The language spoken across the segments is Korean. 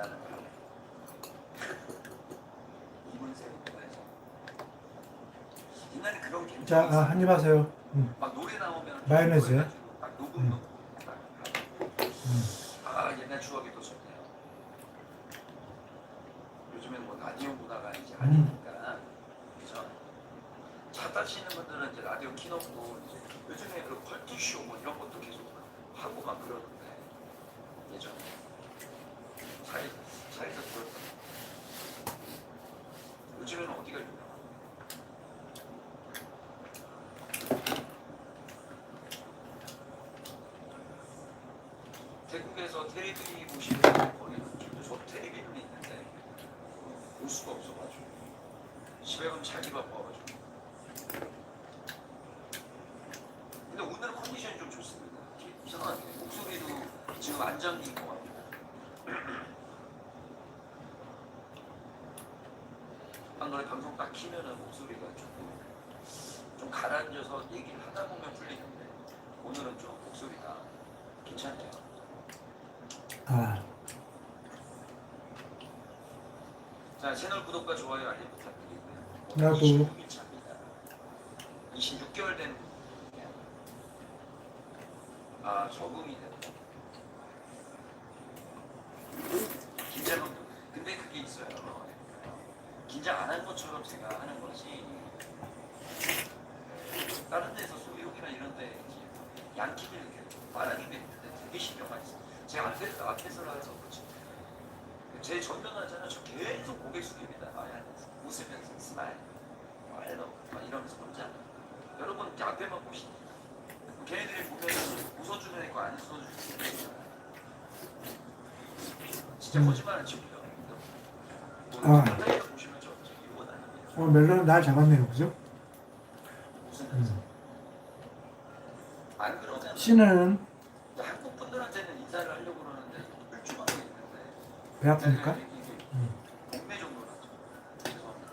나는 옛날에 자, 아, 한입 하세요. 음. 마요네즈. 음. 음. 분들은 이제 라디오 키노고 이제 요즘에 그런 컬투쇼 뭐 이런 것도 계속 하고 막 그런 태국에서 테레비 보시는 저도 저 테레비는 있는데 볼 수가 없어가지고. 집에 가면 자기 바빠가지고. 근데 오늘 컨디션이 좀 좋습니다. 이상하게 목소리도 지금 안정인 것 같고 방금 방송 딱 키면은 목소리가 조금 좀 가라앉아서 얘기를 하다 보면 풀리는데 오늘은 좀 목소리가 괜찮네요 아, 자 채널 구독과 좋아요 알림 부탁드리고요. 나도. 26일차입니다. 26개월 된 아, 적응이 됐다. 긴장은 근데 그게 있어요. 긴장 안 한 것처럼 생각하는 거지. 다른 데서 소유욕이나 이런 데 양키를 이렇게 말하기 때문에 되게 신경 많이 써. 제가 앞에서 앞에서라서 그렇지. 제 전면하잖아요. 저 계속 고개 숙입니다. 아, 야, 웃으면서 스마일, 말로 막 이러면서 혼자. 여러분 앞에만 보시니 걔네들이 보면 웃어주는 애고 안애 있잖아요. 진짜 음. 거짓말 안 칩니다. 아. 보시면 저. 오늘 멜론은 날 잡았네요. 그죠? 무슨 음. 안 그러면 씨는 한국 분들한테는 인사를 하려고 그러는데 뻘쭘하게 있는데 배 아프니까? 정도 나죠. 죄송합니다.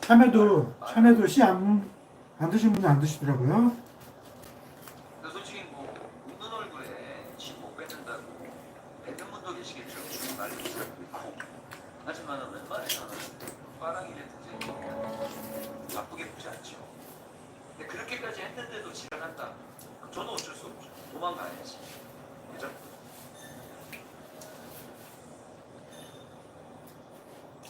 참외도, 참외도 씨 안, 안 드신 분은 안 드시더라고요. 근데 솔직히 뭐 하지만 웬만해서는. 나쁘게 보지 않죠. 근데 그렇게까지 했는데도 지랄한다. 저도 어쩔 수 없죠. 도망가야지. 그죠? 아,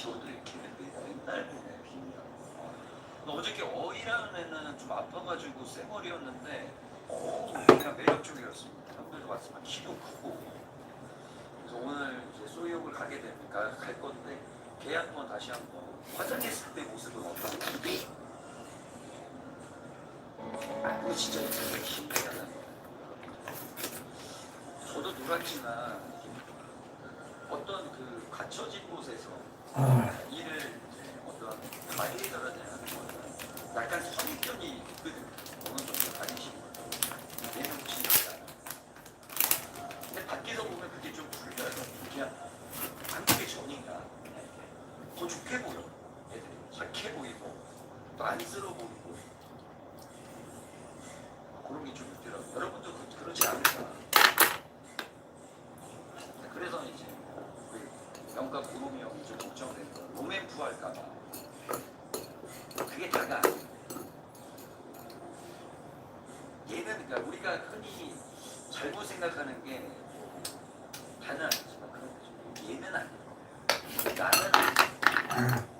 이렇게 했는데 맨날. 나 어저께 어이라는 애는 좀 아파가지고 쌩얼이었는데 어 그냥 매력적이었습니다. 형들도 봤지만 키도 크고 그래서 오늘 이제 소유욕을 가게 되니까 갈 건데 걔 한 번 다시 한 번 화장했을 때 모습은 어떤지 아, 그거 진짜 신기하다. 저도 놀았지만 어떤 그 갇혀진 곳에서 아, 일을 이제 어떤 가해자라 하는 거는 약간 선입견이 있거든요. 어느 정도 가리시고 얘는 진짜. 근데 밖에서 보면 그게 좀 불려요. 그냥 한국의 전인가 더 좋게 보여. 애들이 착해 보이고 또 안쓰러워 보이고 그런 게 좀 있더라고요. 여러분도 그, 그러지 않을까. 부하가 고놈이 없죠. 걱정돼. 몸에 부할까 봐. 그게 다가 얘는 그러니까 우리가 흔히 잘못 생각하는 게 뭐 반은 아니지만 그런 거죠. 얘는 아니에요. 나는